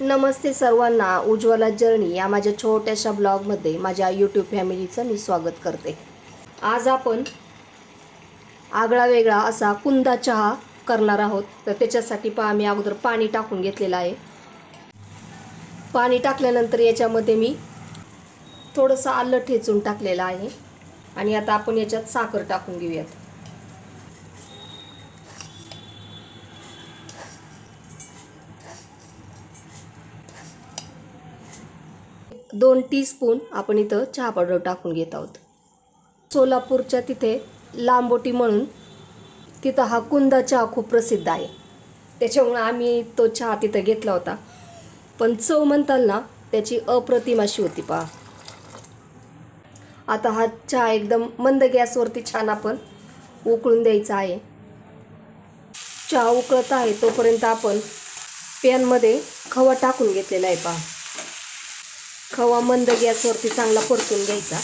नमस्ते सर्वांना. उज्ज्वला जर्नी या माझ्या छोट्याशा ब्लॉगमध्ये माझ्या यूट्यूब फॅमिलीचं मी स्वागत करते. आज आपण आगळा वेगळा असा कुंदा चहा करणार आहोत. तर त्याच्यासाठी पहा मी अगोदर पाणी टाकून घेतलेलं आहे. पाणी टाकल्यानंतर याच्यामध्ये मी थोडंसं आलं ठेचून टाकलेलं आहे. आणि आता आपण याच्यात साखर टाकून घेऊयात. दोन टीस्पून आपण इथं चहा पावडर टाकून घेत आहोत. सोलापूरच्या तिथे लांबोटी म्हणून तिथं हा कुंदा चहा खूप प्रसिद्ध आहे. त्याच्यामुळं आम्ही तो चहा तिथं घेतला होता. पण चव म्हणताल ना त्याची अप्रतिम अशी होती पहा. आता हा चहा एकदम मंद गॅसवरती छान आपण उकळून द्यायचा आहे. चहा उकळत आहे तोपर्यंत आपण पॅनमध्ये खवा टाकून घेतलेला आहे पहा. खवा मंद गॅसवरती चांगला परतून घ्यायचा.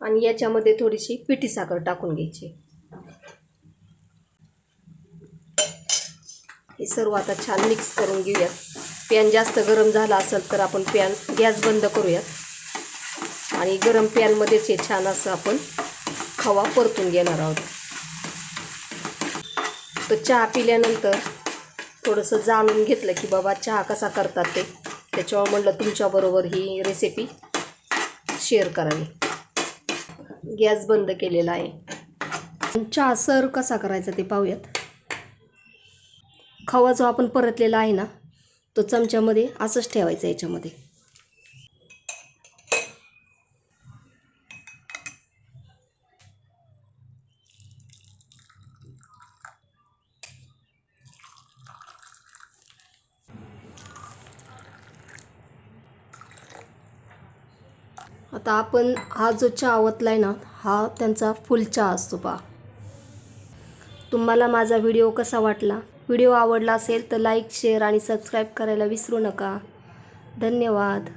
आणि याच्यामध्ये थोडीशी पिठी साखर टाकून घ्यायची. हे सर्व आता छान मिक्स करून घेऊयात. पॅन जास्त गरम झाला असेल तर आपण पॅन गॅस बंद करूयात. आणि गरम पॅनमध्येच हे छान असं आपण खवा परतून घेणार आहोत. तर चहा पिल्यानंतर थोडंसं जाणून घेतलं की बाबा चहा कसा करतात ते. त्याच्यावर म्हटलं तुमच्याबरोबर ही रेसिपी शेअर करावी. गॅस बंद केलेला आहे. चहा सर्व कसा करायचा ते पाहूयात. खवा जो आपण परतलेला आहे ना तो चमच्यामध्ये असंच ठेवायचा याच्यामध्ये. आता आपण हा जो चहा ओतला आहे ना हा त्यांचा फुल चहा असतो पहा. तुम्हाला माझा व्हिडिओ कसा वाटला? व्हिडिओ आवडला असेल तर लाईक शेअर आणि सबस्क्राईब करायला विसरू नका. धन्यवाद.